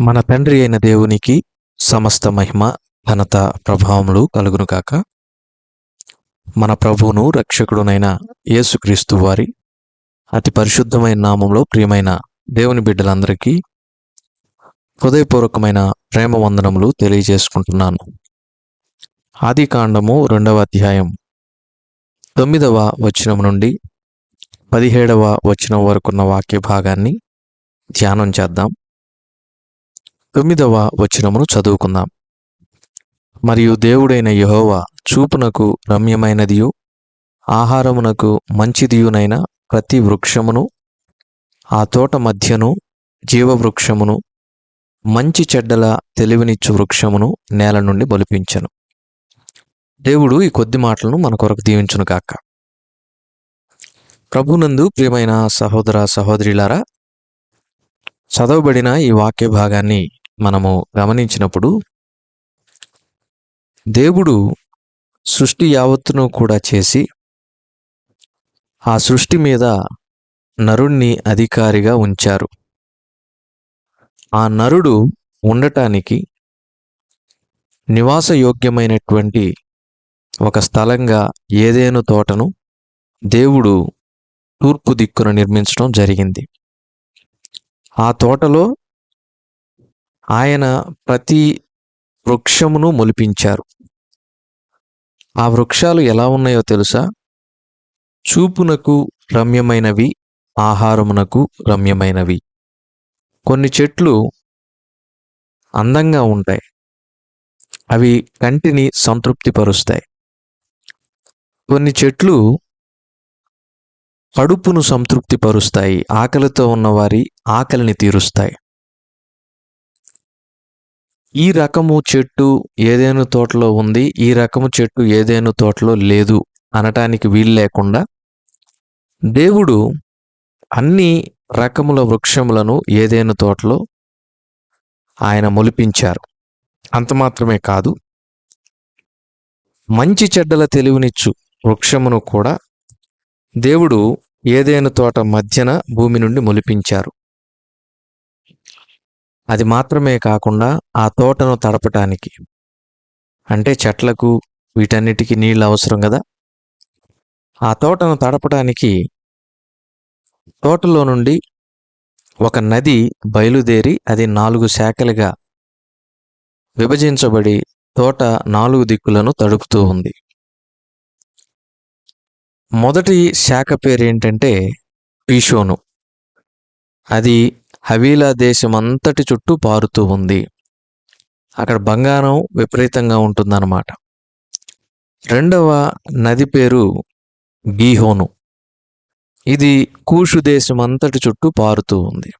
మన తండ్రి అయిన దేవునికి సమస్త మహిమ ఘనత ప్రభావములు కలుగును కాక మన ప్రభువును రక్షకుడునైన యేసుక్రీస్తు వారి అతి పరిశుద్ధమైన నామంలో ప్రియమైన దేవుని బిడ్డలందరికీ హృదయపూర్వకమైన ప్రేమ వందనములు తెలియజేసుకుంటున్నాను. ఆది కాండము రెండవ అధ్యాయం తొమ్మిదవ వచనం నుండి పదిహేడవ వచనం వరకున్న వాక్య భాగాన్ని ధ్యానం చేద్దాం. తొమ్మిదవ వచనమును చదువుకుందాం. మరియు దేవుడైన యహోవా చూపునకు రమ్యమైనదియు ఆహారమునకు మంచిదియునైన ప్రతి వృక్షమును ఆ తోట మధ్యను జీవవృక్షమును మంచి చెడ్డల తెలివినిచ్చు వృక్షమును నేల నుండి బలిపించను దేవుడు ఈ కొద్ది మాటలను మన కొరకు దీవించును కాక ప్రభునందు ప్రియమైన సహోదర సహోదరిలారా చదవబడిన ఈ వాక్య భాగాన్ని మనము గమనించినప్పుడు దేవుడు సృష్టి యావత్తును కూడా చేసి ఆ సృష్టి మీద నరుణ్ణి అధికారిగా ఉంచారు. ఆ నరుడు ఉండటానికి నివాసయోగ్యమైనటువంటి ఒక స్థలంగా ఏదేను తోటను దేవుడు తూర్పు దిక్కున నిర్మించడం జరిగింది. ఆ తోటలో ఆయన ప్రతి వృక్షమును మొలిపించారు. ఆ వృక్షాలు ఎలా ఉన్నాయో తెలుసా? చూపునకు రమ్యమైనవి ఆహారమునకు రమ్యమైనవి. కొన్ని చెట్లు అందంగా ఉంటాయి. అవి కంటిని సంతృప్తిపరుస్తాయి. కొన్ని చెట్లు కడుపును సంతృప్తిపరుస్తాయి. ఆకలితో ఉన్నవారి ఆకలిని తీరుస్తాయి. ఈ రకము చెట్టు ఏదేను తోటలో ఉంది? ఈ రకము చెట్టు ఏదేను తోటలో లేదు? అనటానికి వీలు లేకుండా దేవుడు అన్ని రకముల వృక్షములను ఏదేను తోటలో ఆయన మొలిపించారు. అంత మాత్రమే కాదు మంచి చెడ్డల తెలివినిచ్చు వృక్షమును కూడా దేవుడు ఏదేను తోట మధ్యన భూమి నుండి మొలిపించారు. అది మాత్రమే కాకుండా ఆ తోటను తడపటానికి. అంటే చెట్లకు వీటన్నిటికీ నీళ్ళు అవసరం కదా? ఆ తోటను తడపటానికి తోటలో నుండి ఒక నది బయలుదేరి అది నాలుగు శాఖలుగా విభజించబడి తోట నాలుగు దిక్కులను తడుపుతూ ఉంది. మొదటి శాఖ పేరు ఏంటంటే పీషోను. అది హవీలా దేశం అంతటి చుట్టూ పారుతూ ఉంది. అక్కడ బంగారం విపరీతంగా ఉంటుందన్నమాట. రెండవ నది పేరు గీహోను. ఇది కూషు దేశం అంతటి చుట్టూ పారుతూ ఉంది.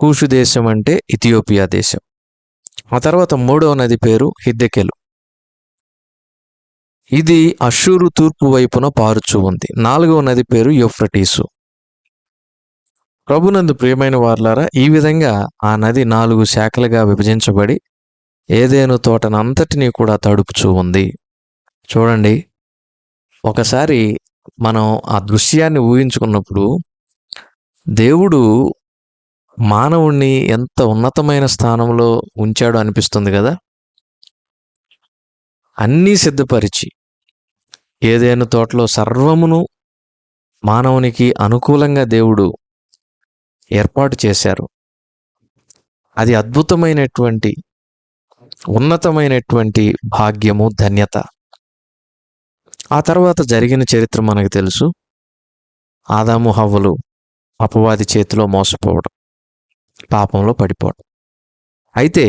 కూషు దేశం అంటే ఇథియోపియా దేశం. ఆ తర్వాత మూడవ నది పేరు హిద్దెకెలు. ఇది అషూరు తూర్పు వైపున పారుచూ ఉంది. నాలుగవ నది పేరు యోఫ్రటీసు. ప్రభునందు ప్రియమైన వార్లారా ఈ విధంగా ఆ నది నాలుగు శాఖలుగా విభజించబడి ఏదేను తోటనంతటినీ కూడా తడుపుచూ ఉంది. చూడండి ఒకసారి మనం ఆ దృశ్యాన్ని ఊహించుకున్నప్పుడు దేవుడు మానవుణ్ణి ఎంత ఉన్నతమైన స్థానంలో ఉంచాడో అనిపిస్తుంది కదా? అన్నీ సిద్ధపరిచి ఏదైనా తోటలో సర్వమును మానవునికి అనుకూలంగా దేవుడు ఏర్పాటు చేశారు. అది అద్భుతమైనటువంటి ఉన్నతమైనటువంటి భాగ్యము ధన్యత. ఆ తర్వాత జరిగిన చరిత్ర మనకు తెలుసు. ఆదాము హవ్వలు అపవాది చేతిలో మోసపోవడం పాపంలో పడిపోవడం. అయితే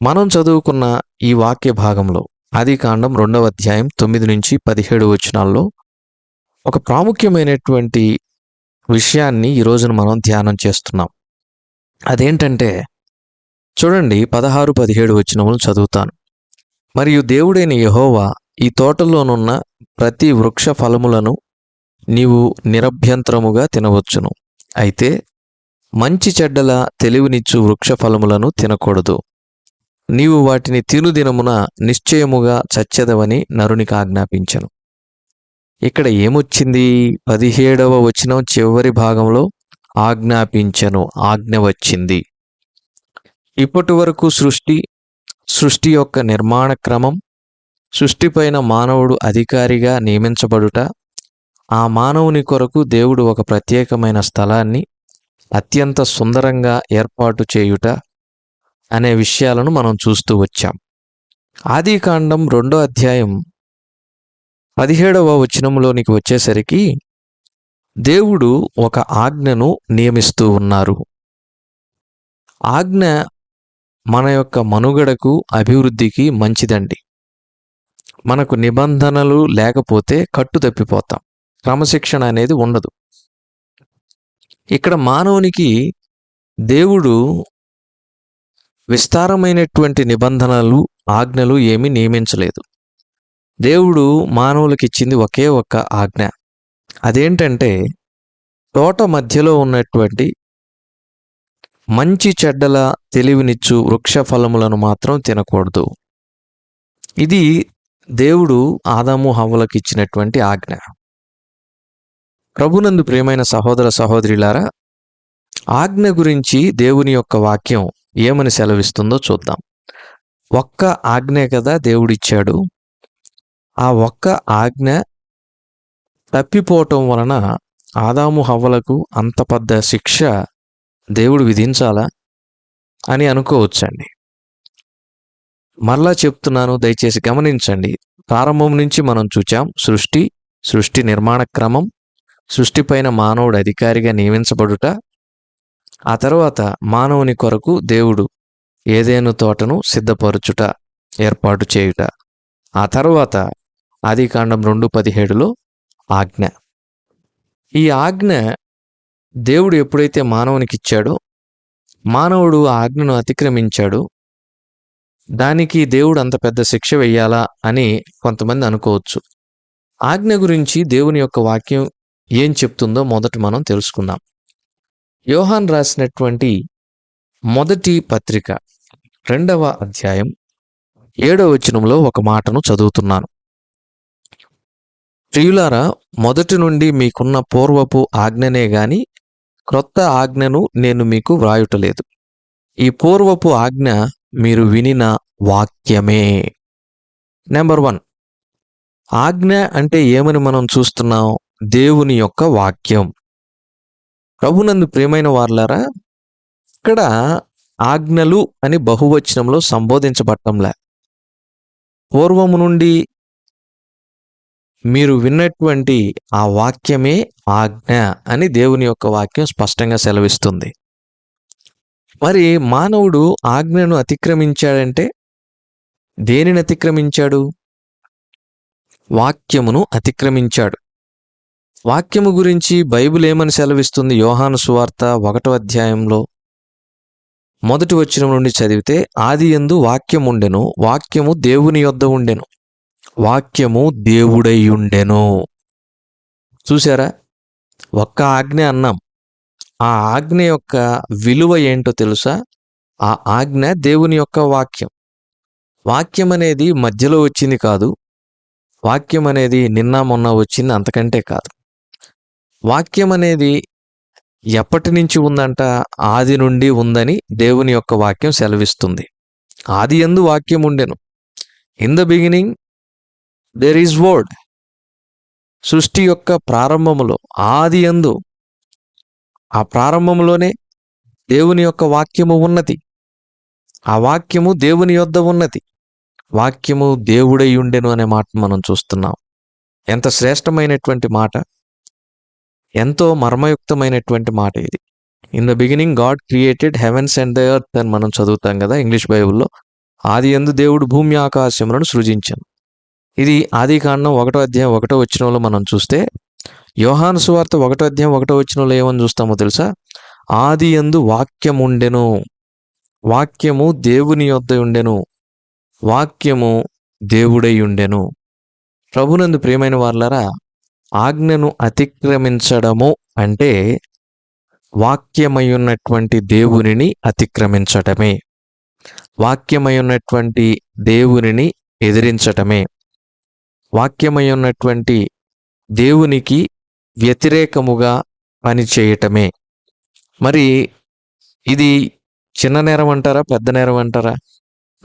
మనం చదువుకున్న ఈ వాక్య భాగంలో ఆది కాండం రెండవ అధ్యాయం తొమ్మిది నుంచి పదిహేడు వచనాల్లో ఒక ప్రాముఖ్యమైనటువంటి విషయాన్ని ఈ రోజున మనం ధ్యానం చేస్తున్నాం. అదేంటంటే చూడండి పదహారు పదిహేడు వచ్చినములు చదువుతాను. మరియు దేవుడైన యహోవా ఈ తోటలోనున్న ప్రతి వృక్ష ఫలములను నీవు నిరభ్యంతరముగా తినవచ్చును. అయితే మంచి చెడ్డల తెలివినిచ్చు వృక్ష ఫలములను తినకూడదు. నీవు వాటిని తినుదినమున నిశ్చయముగా చచ్చెదవని నరునికి ఆజ్ఞాపించను. ఇక్కడ ఏమొచ్చింది? పదిహేడవ వచనం చివరి భాగంలో ఆజ్ఞాపించను ఆజ్ఞ వచ్చింది. ఇప్పటి వరకు సృష్టి సృష్టి యొక్క నిర్మాణ క్రమం సృష్టిపైన మానవుడు అధికారిగా నియమించబడుట ఆ మానవుని కొరకు దేవుడు ఒక ప్రత్యేకమైన స్థలాన్ని అత్యంత సుందరంగా ఏర్పాటు చేయుట అనే విషయాలను మనం చూస్తూ వచ్చాం. ఆదికాండం రెండో అధ్యాయం పదిహేడవ వచనంలోనికి వచ్చేసరికి దేవుడు ఒక ఆజ్ఞను నియమిస్తూ ఉన్నారు. ఆజ్ఞ మన యొక్క మనుగడకు అభివృద్ధికి మంచిదండి. మనకు నిబంధనలు లేకపోతే కట్టు తప్పిపోతాం క్రమశిక్షణ అనేది ఉండదు. ఇక్కడ మానవునికి దేవుడు విస్తారమైనటువంటి నిబంధనలు ఆజ్ఞలు ఏమీ నియమించలేదు. దేవుడు మానవులకు ఇచ్చింది ఒకే ఒక్క ఆజ్ఞ. అదేంటంటే తోట మధ్యలో ఉన్నటువంటి మంచి చెడ్డల తెలివినిచ్చు వృక్ష ఫలములను మాత్రం తినకూడదు. ఇది దేవుడు ఆదాము హవ్వలకు ఇచ్చినటువంటి ఆజ్ఞ. ప్రభునందు ప్రియమైన సహోదర సహోదరులారా ఆజ్ఞ గురించి దేవుని యొక్క వాక్యం ఏమని సెలవిస్తుందో చూద్దాం. ఒక్క ఆజ్ఞే కదా దేవుడిచ్చాడు. ఆ ఒక్క ఆజ్ఞ తప్పిపోవటం వలన ఆదాము హవ్వలకు అంత పెద్ద శిక్ష దేవుడు విధించాలా అని అనుకోవచ్చండి. మరలా చెప్తున్నాను దయచేసి గమనించండి. ప్రారంభం నుంచి మనం చూచాం సృష్టి సృష్టి నిర్మాణ క్రమం సృష్టిపైన మానవుడు అధికారిగా నియమించబడుట ఆ తర్వాత మానవుని కొరకు దేవుడు ఏదేను తోటను సిద్ధపరచుట ఏర్పాటు చేయుట ఆ తర్వాత ఆదికాండం రెండు పదిహేడులో ఆజ్ఞ. ఈ ఆజ్ఞ దేవుడు ఎప్పుడైతే మానవునికి ఇచ్చాడో మానవుడు ఆ ఆజ్ఞను అతిక్రమించాడు. దానికి దేవుడు అంత పెద్ద శిక్ష వెయ్యాలా అని కొంతమంది అనుకోవచ్చు. ఆజ్ఞ గురించి దేవుని యొక్క వాక్యం ఏం చెప్తుందో మొదట మనం తెలుసుకుందాం. యోహాన్ రాసినటువంటి మొదటి పత్రిక రెండవ అధ్యాయం ఏడవ వచనంలో ఒక మాటను చదువుతున్నాను. ప్రియులారా మొదటి నుండి మీకున్న పూర్వపు ఆజ్ఞనే గాని క్రొత్త ఆజ్ఞను నేను మీకు వ్రాయుటలేదు. ఈ పూర్వపు ఆజ్ఞ మీరు వినిన వాక్యమే. Number one. ఆజ్ఞ అంటే ఏమని మనం చూస్తున్నాం? దేవుని యొక్క వాక్యం. ప్రభునందు ప్రియమైన వార్లారా ఇక్కడ ఆజ్ఞలు అని బహువచనంలో సంబోధించబట్టంలే పూర్వము నుండి మీరు విన్నటువంటి ఆ వాక్యమే ఆజ్ఞ అని దేవుని యొక్క వాక్యం స్పష్టంగా సెలవిస్తుంది. మరి మానవుడు ఆజ్ఞను అతిక్రమించాడంటే దేనిని అతిక్రమించాడు? వాక్యమును అతిక్రమించాడు. వాక్యము గురించి బైబిల్ ఏమని సెలవిస్తుంది? యోహాను సువార్త ఒకటో అధ్యాయంలో మొదటి వచనం నుండి చదివితే ఆది ఎందు వాక్యం ఉండెను వాక్యము దేవుని యొద్ద ఉండెను. వాక్యము దేవుడైయుండెను. చూసారా ఒక్క ఆజ్ఞ అన్నాం. ఆ ఆజ్ఞ యొక్క విలువ ఏంటో తెలుసా? ఆ ఆజ్ఞ దేవుని యొక్క వాక్యం. వాక్యం అనేది మధ్యలో వచ్చింది కాదు. వాక్యం అనేది నిన్న మొన్న వచ్చింది అంతకంటే కాదు. వాక్యం అనేది ఎప్పటి నుంచి ఉందంట? ఆది నుండి ఉందని దేవుని యొక్క వాక్యం సెలవిస్తుంది. ఆది ఎందు వాక్యం ఉండెను. In the beginning there is word సృష్టి యొక్క ప్రారంభములో ఆది ఎందు ఆ ప్రారంభంలోనే దేవుని యొక్క వాక్యము ఉన్నది. ఆ వాక్యము దేవుని యొద్ద ఉన్నది. వాక్యము దేవుడై ఉండెను అనే మాట మనం చూస్తున్నాం. ఎంత శ్రేష్టమైనటువంటి మాట. ఎంతో మర్మయుక్తమైనటువంటి మాట ఇది. In the beginning God created heavens and the earth అని మనం చదువుతాం కదా ఇంగ్లీష్ బైబిల్లో. ఆది ఎందు దేవుడు భూమి ఆకాశములను సృజించాను. ఇది ఆది కాండం ఒకటో అధ్యాయం ఒకటో వచ్చినంలో మనం చూస్తే యోహాను సువార్త ఒకటో అధ్యాయం ఒకటో వచ్చినంలో ఏమని చూస్తామో తెలుసా? ఆది ఎందు వాక్యం ఉండెను. వాక్యము దేవుని యొద్ద ఉండెను. వాక్యము దేవుడై ఉండెను. ప్రభునందు ప్రియమైన వాళ్ళరా ఆజ్ఞను అతిక్రమించడము అంటే వాక్యమై ఉన్నటువంటి దేవునిని అతిక్రమించటమే. వాక్యమై ఉన్నటువంటి దేవునిని ఎదిరించటమే. వాక్యమై ఉన్నటువంటి దేవునికి వ్యతిరేకముగా పనిచేయటమే. మరి ఇది చిన్న నేరం అంటారా పెద్ద నేరం అంటారా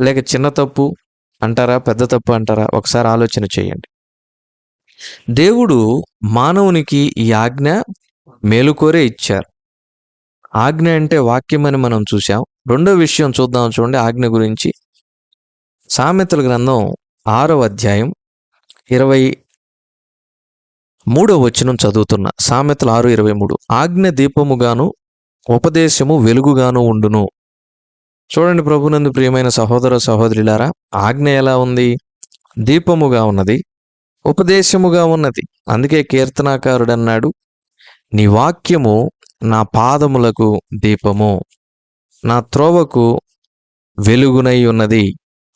లేక చిన్న తప్పు అంటారా పెద్ద తప్పు అంటారా ఒకసారి ఆలోచన చేయండి. దేవుడు మానవునికి ఈ ఆజ్ఞ మేలుకోరే ఇచ్చారు. ఆజ్ఞ అంటే వాక్యం అని మనం చూసాం రెండో విషయం చూద్దాం చూడండి ఆజ్ఞ గురించి. సామెతల గ్రంథం ఆరో అధ్యాయం ఇరవై మూడో వచనం చదువుతున్న సామెతలు ఆరు ఇరవై మూడు. ఆజ్ఞ దీపముగాను ఉపదేశము వెలుగుగాను ఉండును. చూడండి ప్రభునందు ప్రియమైన సహోదర సహోదరులారా ఆజ్ఞ ఎలా ఉంది? దీపముగా ఉన్నది ఉపదేశముగా ఉన్నది. అందుకే కీర్తనాకారుడు అన్నాడు నీ వాక్యము నా పాదములకు దీపము నా త్రోవకు వెలుగునై ఉన్నది.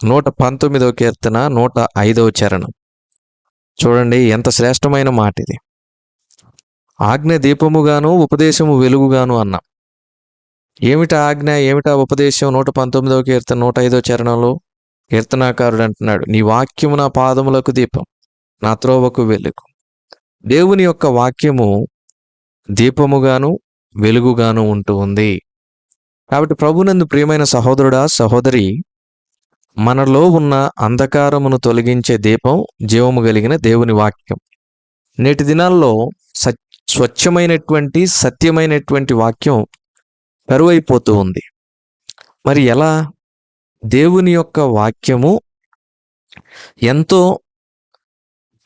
నూట పంతొమ్మిదవ కీర్తన నూట ఐదవ చరణం. చూడండి ఎంత శ్రేష్టమైన మాట ఇది ఆజ్ఞ దీపముగాను ఉపదేశము వెలుగుగాను అన్నాం. ఏమిటా ఆజ్ఞ? ఏమిటా ఉపదేశం? నూట పంతొమ్మిదవ కీర్తన నూట ఐదవ చరణంలో కీర్తనాకారుడు అంటున్నాడు నీ వాక్యము నా పాదములకు దీపం నా త్రోవకు వెలుగు. దేవుని యొక్క వాక్యము దీపముగాను వెలుగుగాను ఉంటూ ఉంది. కాబట్టి ప్రభునందు ప్రియమైన సహోదరుడా సహోదరి మనలో ఉన్న అంధకారమును తొలగించే దీపం జీవము కలిగిన దేవుని వాక్యం. నేటి దినాల్లో స స్వచ్ఛమైనటువంటి సత్యమైనటువంటి వాక్యం కరువైపోతూ ఉంది. మరి ఎలా దేవుని యొక్క వాక్యము ఎంతో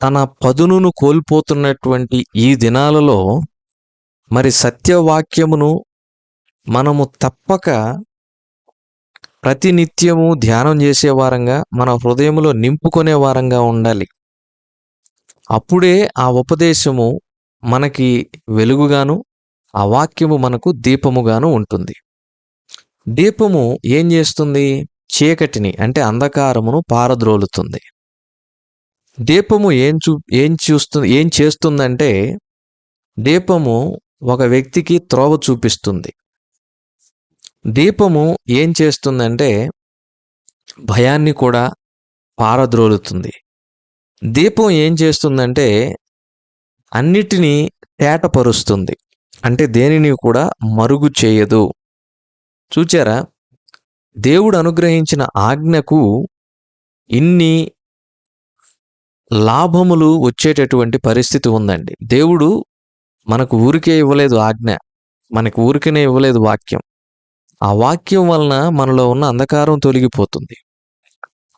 తన పదునును కోల్పోతున్నటువంటి ఈ దినాలలో మరి సత్యవాక్యమును మనము తప్పక ప్రతినిత్యము ధ్యానం చేసే వారంగా మన హృదయంలో నింపుకునే వారంగా ఉండాలి. అప్పుడే ఆ ఉపదేశము మనకి వెలుగుగాను ఆ వాక్యము మనకు దీపముగాను ఉంటుంది. దీపము ఏం చేస్తుంది? చీకటిని అంటే అంధకారమును పారద్రోలుతుంది. దీపము ఏం చూ ఏం చూస్తుంది ఏం చేస్తుందంటే దీపము ఒక వ్యక్తికి త్రోవ చూపిస్తుంది. దీపము ఏం చేస్తుందంటే భయాన్ని కూడా పారద్రోలుతుంది. దీపం ఏం చేస్తుందంటే అన్నిటినీ తేటపరుస్తుంది. అంటే దేనిని కూడా మరుగు చేయదు. చూచారా? దేవుడు అనుగ్రహించిన ఆజ్ఞకు ఇన్ని లాభములు వచ్చేటటువంటి పరిస్థితి ఉందండి. దేవుడు మనకు ఊరికే ఇవ్వలేదు ఆజ్ఞ. మనకు ఊరికనే ఇవ్వలేదు వాక్యం. ఆ వాక్యం వలన మనలో ఉన్న అంధకారం తొలగిపోతుంది.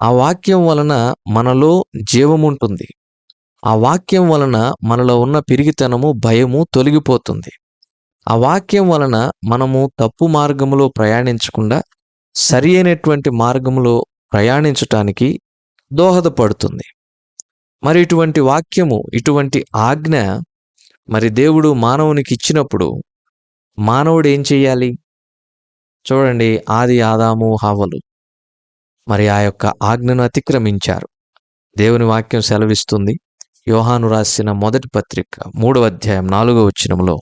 ఆ వాక్యం వలన మనలో జీవముంటుంది ఆ వాక్యం వలన మనలో ఉన్న పిరిగితనము భయము తొలగిపోతుంది. ఆ వాక్యం వలన మనము తప్పు మార్గములో ప్రయాణించకుండా సరి అయినటువంటి మార్గములో ప్రయాణించటానికి దోహదపడుతుంది. మరి ఇటువంటి వాక్యము ఇటువంటి ఆజ్ఞ మరి దేవుడు మానవునికి ఇచ్చినప్పుడు మానవుడు ఏం చేయాలి? చూడండి ఆది ఆదాము హవలు. మరి ఆ యొక్క ఆజ్ఞను అతిక్రమించారు. దేవుని వాక్యం సెలవిస్తుంది. యోహాను రాసిన మొదటి పత్రిక మూడవ అధ్యాయం నాలుగవ వచ్చినంలో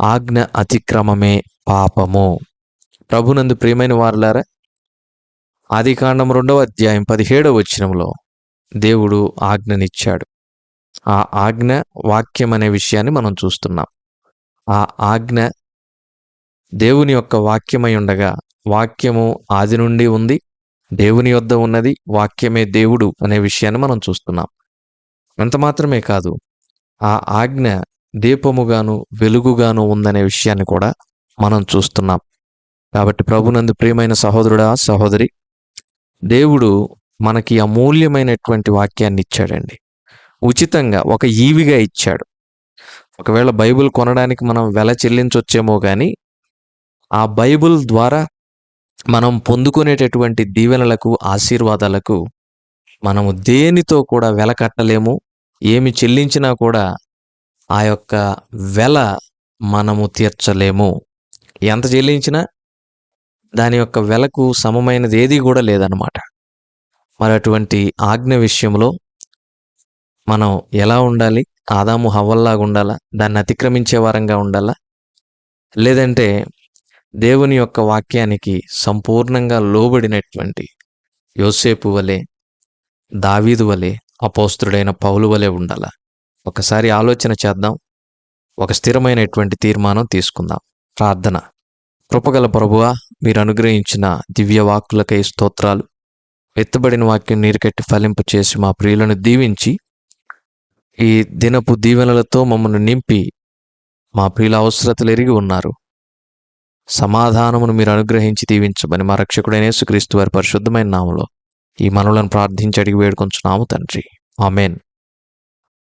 ఆజ్ఞ అతిక్రమమే పాపము. ప్రభునందు ప్రియమైన వారులారా ఆది కాండం రెండవ అధ్యాయం పదిహేడవ వచ్చినంలో దేవుడు ఆజ్ఞనిచ్చాడు. ఆ ఆజ్ఞ వాక్యం అనే విషయాన్ని మనం చూస్తున్నాం. ఆ ఆజ్ఞ దేవుని యొక్క వాక్యమై ఉండగా వాక్యము ఆది నుండి ఉంది. దేవుని యొద్ద ఉన్నది వాక్యమే దేవుడు అనే విషయాన్ని మనం చూస్తున్నాం. అంత మాత్రమే కాదు. ఆ ఆజ్ఞ దీపముగాను వెలుగుగాను ఉందనే విషయాన్ని కూడా మనం చూస్తున్నాం. కాబట్టి ప్రభునందు ప్రియమైన సహోదరుడా సహోదరి దేవుడు మనకి అమూల్యమైనటువంటి వాక్యాన్ని ఇచ్చాడండి. ఉచితంగా ఒక ఈవిగా ఇచ్చాడు. ఒకవేళ బైబిల్ కొనడానికి మనం వెల చెల్లించొచ్చేమో కానీ ఆ బైబిల్ ద్వారా మనం పొందుకునేటటువంటి దీవెనలకు ఆశీర్వాదాలకు మనము దేనితో కూడా వెల కట్టలేము ఏమి చెల్లించినా కూడా ఆ యొక్క వెల మనము తీర్చలేము. ఎంత చెల్లించినా దాని యొక్క వెలకు సమమైనది ఏది కూడా లేదనమాట మరి అటువంటి ఆజ్ఞ విషయంలో మనం ఎలా ఉండాలి? ఆదాము హవ్వల్లాగా ఉండాలా? దాన్ని అతిక్రమించే వారంగా ఉండాలా? లేదంటే దేవుని యొక్క వాక్యానికి సంపూర్ణంగా లోబడినటువంటి యోసేపు వలె దావీదు వలె అపోస్తుడైన పౌలు వలె ఉండాలా. ఒకసారి ఆలోచన చేద్దాం. ఒక స్థిరమైనటువంటి తీర్మానం తీసుకుందాం. ప్రార్థన. కృపగల ప్రభువా మీరు అనుగ్రహించిన దివ్య వాక్కులకై స్తోత్రాలు. ఎత్తబడిన వాక్యం నీరుకెట్టి ఫలింపు చేసి మా ప్రియులను దీవించి ఈ దినపు దీవెనలతో మమ్మల్ని నింపి మా ప్రియుల అవసరతలు ఎరిగి ఉన్నారు. సమాధానమును మీరు అనుగ్రహించి దీవించమని మా రక్షకుడైన యేసుక్రీస్తు వారి పరిశుద్ధమైన నామలో ఈ మనవులను ప్రార్థించి అడిగి వేడుకొంచున్నాము తండ్రి. ఆమెన్.